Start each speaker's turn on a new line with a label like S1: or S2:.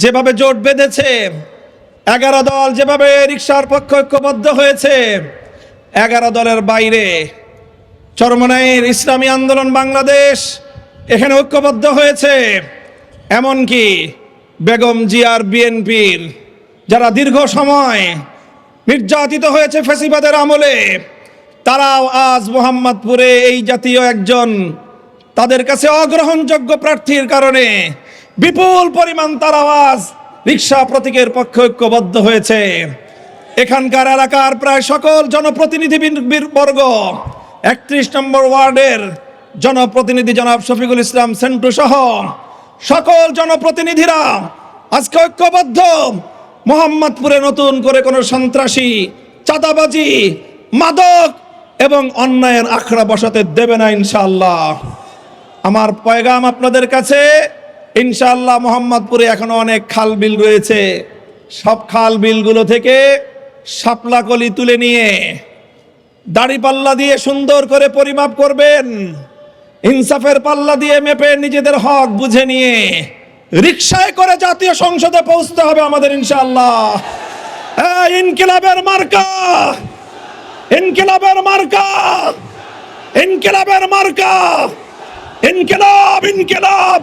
S1: যেভাবে জোট বেঁধেছে, এগারো দল যেভাবে রিক্সার পক্ষ ঐক্যবদ্ধ হয়েছে, এগারো দলের বাইরে চরমনাইয়ের ইসলামী আন্দোলন বাংলাদেশ এখানে ঐক্যবদ্ধ হয়েছে। এমনকি বেগম জিয়ার বিএনপির যারা দীর্ঘ সময় নির্যাতিত হয়েছে ফেসিবাদের আমলে, তারাও আজ মোহাম্মদপুরে এই জাতীয় একজন তাদের কাছে অগ্রহণযোগ্য প্রার্থীর কারণে বিপুল পরিমাণ তার আওয়াজ। রিক্সা প্রতীকের পক্ষে ঐক্যবদ্ধ হয়েছে। এখানকার এলাকার প্রায় সকল জনপ্রতিনিধি বর্গ একত্রিশ নম্বর ওয়ার্ডের জনপ্রতিনিধি জনাব শফিকুল ইসলাম সেন্টু সহ সকল জনপ্রতিনিধিরা আজকে ঐক্যবদ্ধ। মোহাম্মদপুরে নতুন করে কোনো সন্ত্রাসী, চাঁদাবাজি, মাদক এবং অন্যায়ের আখড়া বসাতে দেবে না ইনশাআল্লাহ। আমার পয়গাম আপনাদের কাছে ইনশাআল্লাহ মোহাম্মদপুরে এখনও অনেক খাল বিল রয়েছে। সব খাল বিলগুলো থেকে শাপলা কলি তুলে নিয়ে দাড়ি পাল্লা দিয়ে সুন্দর করে পরিমাপ করবেন। ইনসাফের পাল্লা দিয়ে মেপে নিজেদের হক বুঝে নিয়ে রিক্সায় করে জাতীয় সংসদে পৌঁছতে হবে আমাদের ইনশাল্লাহ ইনকিলাবের মার্কা! ইনকিলাবের মার্কা! ইনকিলাবের মার্কা! ইনকিলাব ইনকিলাব!